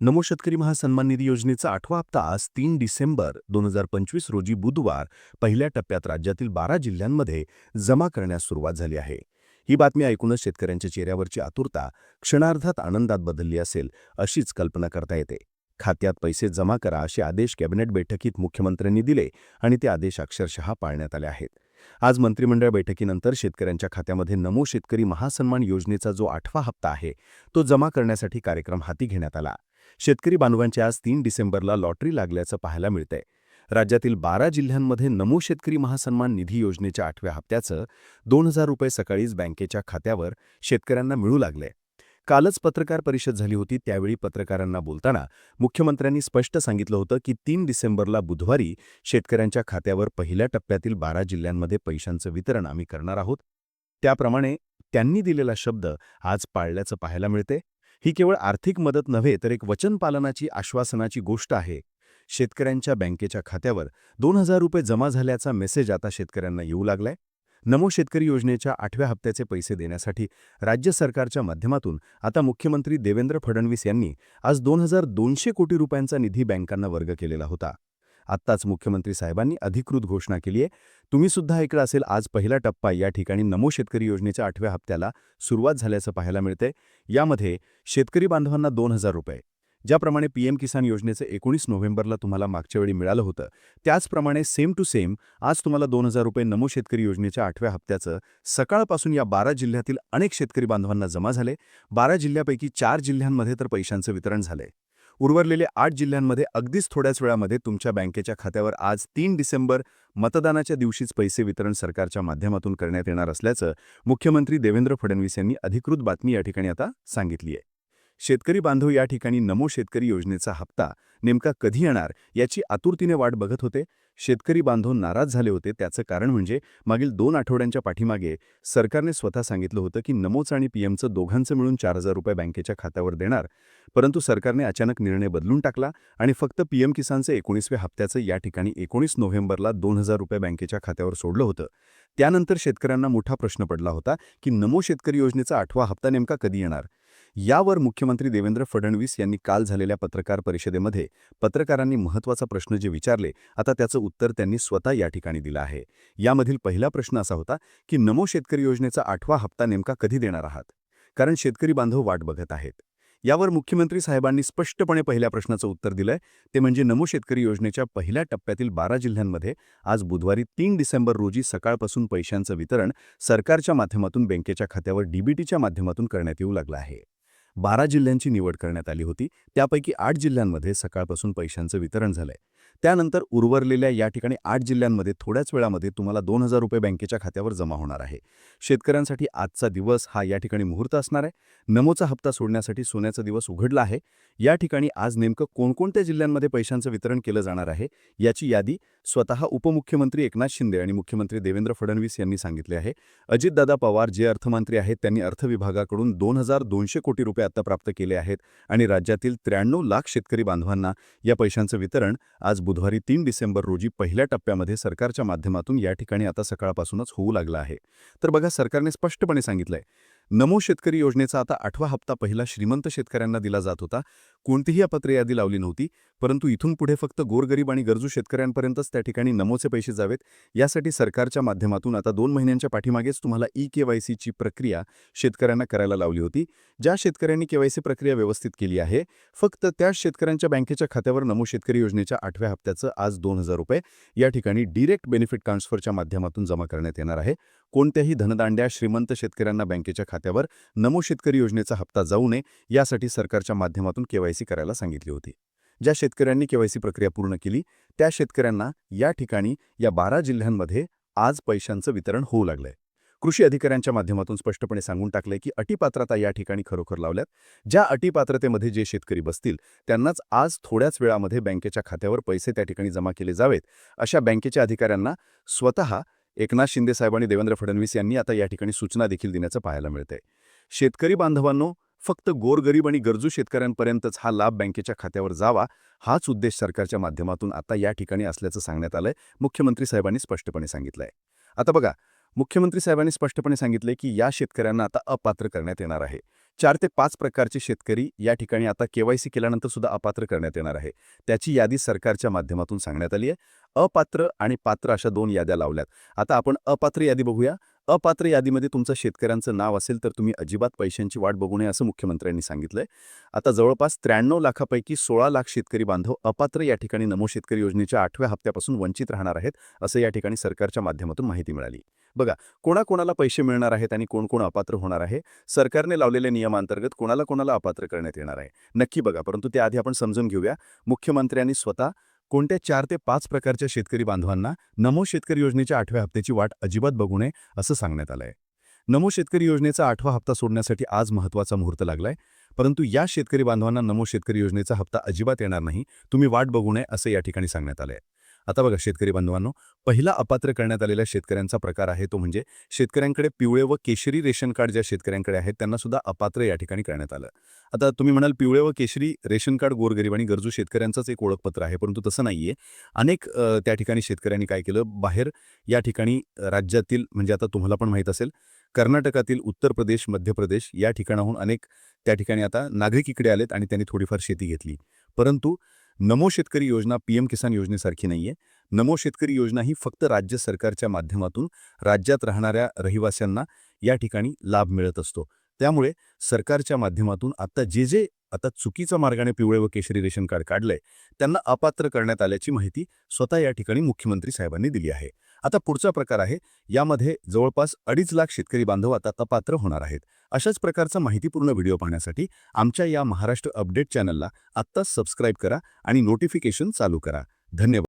नमो शेतकरी महासन्मान निधी योजनेचा आठवा हप्ता आज तीन डिसेंबर दोन हजार पंचवीस रोजी बुधवार पहिल्या टप्प्यात राज्यातील बारा जिल्ह्यांमध्ये जमा करण्यास सुरुवात झाली आहे. ही बातमी ऐकूनच शेतकऱ्यांच्या चेहऱ्यावरची आतुरता क्षणार्धात आनंदात बदलली असेल अशीच कल्पना करता येते. खात्यात पैसे जमा करा असे आदेश कॅबिनेट बैठकीत मुख्यमंत्र्यांनी दिले आणि ते आदेश अक्षरशः पाळण्यात आले आहेत. आज मंत्रिमंडळ बैठकीनंतर शेतकऱ्यांच्या खात्यामध्ये नमो शेतकरी महासन्मान योजनेचा जो आठवा हप्ता आहे तो जमा करण्यासाठी कार्यक्रम हाती घेण्यात आला. शेतकरी बांधवांच्या आज तीन डिसेंबरला लॉटरी लागल्याचं पाहायला मिळतंय. राज्यातील बारा जिल्ह्यांमध्ये नमो शेतकरी महासन्मान निधी योजनेच्या आठव्या हप्त्याचं दोन हजार रुपये सकाळीच बँकेच्या खात्यावर शेतकऱ्यांना मिळू लागले कालच पत्रकार परिषद झाली होती त्यावेळी पत्रकारांना बोलताना मुख्यमंत्र्यांनी स्पष्ट सांगितलं होतं की तीन डिसेंबरला बुधवारी शेतकऱ्यांच्या खात्यावर पहिल्या टप्प्यातील बारा जिल्ह्यांमध्ये पैशांचं वितरण आम्ही करणार आहोत. त्याप्रमाणे त्यांनी दिलेला शब्द आज पाळल्याचं पाहायला मिळते ही केवळ आर्थिक मदत नव्हे तर एक वचनपालनाची आश्वासनाची गोष्ट आहे. शेतकऱ्यांच्या बँकेच्या खात्यावर दोन हजार रुपये जमा झाल्याचा मेसेज आता शेतकऱ्यांना येऊ लागलाय. नमो शेतकरी योजनेच्या आठव्या हप्त्याचे पैसे देण्यासाठी राज्य सरकारच्या माध्यमातून आता मुख्यमंत्री देवेंद्र फडणवीस यांनी आज दोन हजार दोनशे कोटी रुपयांचा निधी बँकांना वर्ग केलेला होता. आत्ताच मुख्यमंत्री साहेबांनी अधिकृत घोषणा केली आहे. तुम्ही सुद्धा ऐकलं असेल आज पहिला टप्पा या ठिकाणी नमो शेतकरी योजनेच्या आठव्या हप्त्याला सुरुवात झाल्याचं पाहायला मिळतंय. यामध्ये शेतकरी बांधवांना दोन हजार रुपये ज्याप्रमाणे पीएम किसान योजनेचं एकोणीस नोव्हेंबरला तुम्हाला मागच्या वेळी मिळालं होतं. त्याचप्रमाणे सेम टू सेम आज तुम्हाला दोन हजार रुपये नमो शेतकरी योजनेच्या आठव्या हप्त्याचं सकाळपासून या बारा जिल्ह्यातील अनेक शेतकरी बांधवांना जमा झाले. बारा जिल्ह्यापैकी चार जिल्ह्यांमध्ये तर पैशांचं वितरण झालंय. उर्वरलेले आठ जिल्ह्यांमध्ये अगदीच थोड्याच वेळामध्ये तुमच्या बँकेच्या खात्यावर आज तीन डिसेंबर मतदानाच्या दिवशीच पैसे वितरण सरकारच्या माध्यमातून करण्यात येणार असल्याचं मुख्यमंत्री देवेंद्र फडणवीस यांनी अधिकृत बातमी या ठिकाणी आता सांगितली आहे. शेतकरी बांधव या ठिकाणी नमो शेतकरी योजनेचा हप्ता नेमका कधी येणार याची आतुरतीने वाट बघत होते. शेतकरी बांधव नाराज झाले होते. त्याचं कारण म्हणजे मागील दोन आठवड्यांच्या पाठीमागे सरकारने स्वतः सांगितलं होतं की नमोच आणि पीएमचं दोघांचं मिळून चार हजार रुपये बँकेच्या खात्यावर देणार. परंतु सरकारने अचानक निर्णय बदलून टाकला आणि फक्त पीएम किसानचं एकोणीसव्या हप्त्याचं या ठिकाणी एकोणीस नोव्हेंबरला दोन हजार रुपये बँकेच्या खात्यावर सोडलं होतं. त्यानंतर शेतकऱ्यांना मोठा प्रश्न पडला होता की नमो शेतकरी योजनेचा आठवा हप्ता नेमका कधी येणार? यावर मुख्यमंत्री देवेंद्र फडणवीस यांनी काल झालेल्या पत्रकार परिषदेमध्ये पत्रकारांनी महत्त्वाचा प्रश्न जे विचारले आता त्याचं उत्तर त्यांनी स्वतः या ठिकाणी दिलं आहे. यामधील पहिला प्रश्न असा होता की नमो शेतकरी योजनेचा आठवा हप्ता नेमका कधी देणार आहात? कारण शेतकरी बांधव वाट बघत आहेत. यावर मुख्यमंत्री साहेबांनी स्पष्टपणे पहिल्या प्रश्नाचं उत्तर दिलंय. ते म्हणजे नमो शेतकरी योजनेच्या पहिल्या टप्प्यातील बारा जिल्ह्यांमध्ये आज बुधवारी तीन डिसेंबर रोजी सकाळपासून पैशांचं वितरण सरकारच्या माध्यमातून बँकेच्या खात्यावर डीबीटीच्या माध्यमातून करण्यात येऊ लागलं आहे. बारा जिल्ह्यांची निवड करण्यात आली होती. त्यापैकी आठ जिल्ह्यांमध्ये सकाळपासून पैशांचं वितरण झालंय. त्यानंतर उर्वरलेल्या या ठिकाणी आठ जिल्ह्यांमध्ये थोड्याच वेळामध्ये तुम्हाला दोन हजार रुपये बँकेच्या खात्यावर जमा होणार आहे. शेतकऱ्यांसाठी आजचा दिवस हा या ठिकाणी मुहूर्त असणार आहे. नमोचा हप्ता सोडण्यासाठी सोन्याचा दिवस उघडला आहे. या ठिकाणी आज नेमकं कोणकोणत्या जिल्ह्यांमध्ये पैशांचं वितरण केलं जाणार आहे याची यादी स्वतः उपमुख्यमंत्री एकनाथ शिंदे आणि मुख्यमंत्री देवेंद्र फडणवीस यांनी सांगितले आहे. अजितदादा पवार जे अर्थमंत्री आहेत त्यांनी अर्थविभागाकडून दोन हजार दोनशे कोटी रुपये आता प्राप्त केले आहेत आणि राज्यातील त्र्याण्णव लाख शेतकरी बांधवांना या पैशांचं वितरण आज बुधवारी तीन डिसेंबर रोजी पहिल्या टप्प्यामध्ये सरकारच्या माध्यमातून या ठिकाणी आता सकाळपासूनच होऊ लागला आहे. तर बघा सरकारने स्पष्टपणे सांगितलंय नमो शेतकरी योजनेचा आता आठवा हप्ता पहिला श्रीमंत शेतकऱ्यांना दिला जात होता. कोणतीही अपत्र यादी लावली नव्हती परंतु इथून पुढे फक्त गोरगरीब आणि गरजू शेतकऱ्यांपर्यंतच त्या ठिकाणी नमोचे पैसे जावेत. यासाठी सरकारच्या माध्यमातून आता दोन महिन्यांच्या पाठीमागेच तुम्हाला ई के वाय सीची प्रक्रिया शेतकऱ्यांना करायला लावली होती. ज्या शेतकऱ्यांनी के प्रक्रिया व्यवस्थित केली आहे फक्त त्याच शेतकऱ्यांच्या बँकेच्या खात्यावर नमो शेतकरी योजनेच्या आठव्या हप्त्याचं आज दोन हजार रुपये या ठिकाणी डिरेक्ट बेनिफिट ट्रान्सफरच्या माध्यमातून जमा करण्यात येणार आहे. कोणत्याही धनदांड्या श्रीमंत शेतकऱ्यांना बँकेच्या खात्यावर नमो शेतकरी योजनेचा हप्ता जाऊ नये यासाठी सरकारच्या माध्यमातून केवायसी करायला सांगितली होती. ज्या शेतकऱ्यांनी केवायसी प्रक्रिया पूर्ण केली त्या शेतकऱ्यांना या ठिकाणी या बारा जिल्ह्यांमध्ये आज पैशांचं वितरण होऊ लागलंय. कृषी अधिकाऱ्यांच्या माध्यमातून स्पष्टपणे सांगून टाकलंय की अटीपात्रता या ठिकाणी खरोखर लावल्यात. ज्या अटीपात्रतेमध्ये जे शेतकरी बसतील त्यांनाच आज थोड्याच वेळामध्ये बँकेच्या खात्यावर पैसे त्या ठिकाणी जमा केले जावेत. अशा बँकेच्या अधिकाऱ्यांना स्वतः एकनाथ शिंदे साहेब आणि देवेंद्र फडणवीस यांनी आता या ठिकाणी सूचना देखील देण्याचं पाहायला मिळतंय. शेतकरी बांधवांनो फक्त गोरगरीब आणि गरजू शेतकऱ्यांपर्यंतच हा लाभ बँकेच्या खात्यावर जावा हाच उद्देश सरकारच्या माध्यमातून आता या ठिकाणी असल्याचं सांगण्यात आलंय मुख्यमंत्री साहेबांनी स्पष्टपणे सांगितलंय. आता बघा मुख्यमंत्री साहेबांनी स्पष्टपणे सांगितले की या शेतकऱ्यांना आता अपात्र करण्यात येणार आहे. चार ते पाच प्रकारचे शेतकरी या ठिकाणी आता केवायसी केल्यानंतर सुद्धा अपात्र करण्यात येणार आहे. त्याची यादी सरकारच्या माध्यमातून सांगण्यात आली आहे. अपात्र आणि पात्र अशा दोन याद्या लावल्यात. आता आपण अपात्र यादी बघूया. अपात्र यादीमध्ये तुमचं शेतकऱ्यांचं नाव असेल तर तुम्ही अजिबात पैशांची वाट बघू नये असं मुख्यमंत्र्यांनी सांगितलंय. आता जवळपास त्र्याण्णव लाखापैकी सोळा लाख शेतकरी बांधव अपात्र या ठिकाणी नमो शेतकरी योजनेच्या आठव्या हप्त्यापासून वंचित राहणार आहेत असं या ठिकाणी सरकारच्या माध्यमातून माहिती मिळाली. बघा कोणाकोणाला पैसे मिळणार आहेत आणि कोण कोण अपात्र होणार आहे? सरकारने लावलेल्या नियमांतर्गत कोणाला कोणाला अपात्र करण्यात येणार आहे? नक्की बघा परंतु त्याआधी आपण समजून घेऊया. मुख्यमंत्र्यांनी स्वतः कोणत्या चार ते पाच प्रकारच्या शेतकरी बांधवांना नमो शेतकरी योजनेच्या आठव्या हप्त्याची वाट अजिबात बघू नये असं सांगण्यात आलंय. नमो शेतकरी योजनेचा आठवा हप्ता सोडण्यासाठी आज महत्त्वाचा मुहूर्त लागलाय. परंतु या शेतकरी बांधवांना नमो शेतकरी योजनेचा हप्ता अजिबात येणार नाही. तुम्ही वाट बघू नये असं या ठिकाणी सांगण्यात आलंय. आता बघा शेतकरी बांधवांनो पहिला अपात्र करण्यात आलेल्या शेतकऱ्यांचा प्रकार आहे तो म्हणजे शेतकऱ्यांकडे पिवळे व केशरी रेशन कार्ड ज्या शेतकऱ्यांकडे आहेत त्यांना सुद्धा अपात्र या ठिकाणी करण्यात आलं. आता तुम्ही म्हणाल पिवळे व केशरी रेशन कार्ड गोरगरीब आणि गरजू शेतकऱ्यांचंच एक ओळखपत्र आहे परंतु तसं नाहीये. अनेक त्या ठिकाणी शेतकऱ्यांनी काय केलं बाहेर या ठिकाणी राज्यातील म्हणजे आता तुम्हाला पण माहीत असेल कर्नाटकातील उत्तर प्रदेश मध्य प्रदेश या ठिकाणाहून अनेक त्या ठिकाणी आता नागरिक इकडे आलेत आणि त्यांनी थोडीफार शेती घेतली. परंतु नमो शेतकरी योजना पीएम किसान योजनेसारखी नाहीये. नमो शेतकरी योजना ही फक्त राज्य सरकारच्या माध्यमातून राज्यात राहणाऱ्या रहिवाशांना या ठिकाणी लाभ मिळत असतो. त्यामुळे सरकारच्या माध्यमातून आता जे जे आता चुकीच्या मार्गाने पिवळे व केशरी रेशन कार्ड काढलंय त्यांना अपात्र करण्यात आल्याची माहिती स्वतः या ठिकाणी मुख्यमंत्री साहेबांनी दिली आहे. आता पुढचा प्रकार आहे यामध्ये जवळपास अडीच लाख शेतकरी बांधव आता अपात्र होणार आहेत. अशाच प्रकारचा माहितीपूर्ण व्हिडिओ पाहण्यासाठी आमच्या या महाराष्ट्र अपडेट चॅनलला आत्ताच सबस्क्राईब करा आणि नोटिफिकेशन चालू करा. धन्यवाद.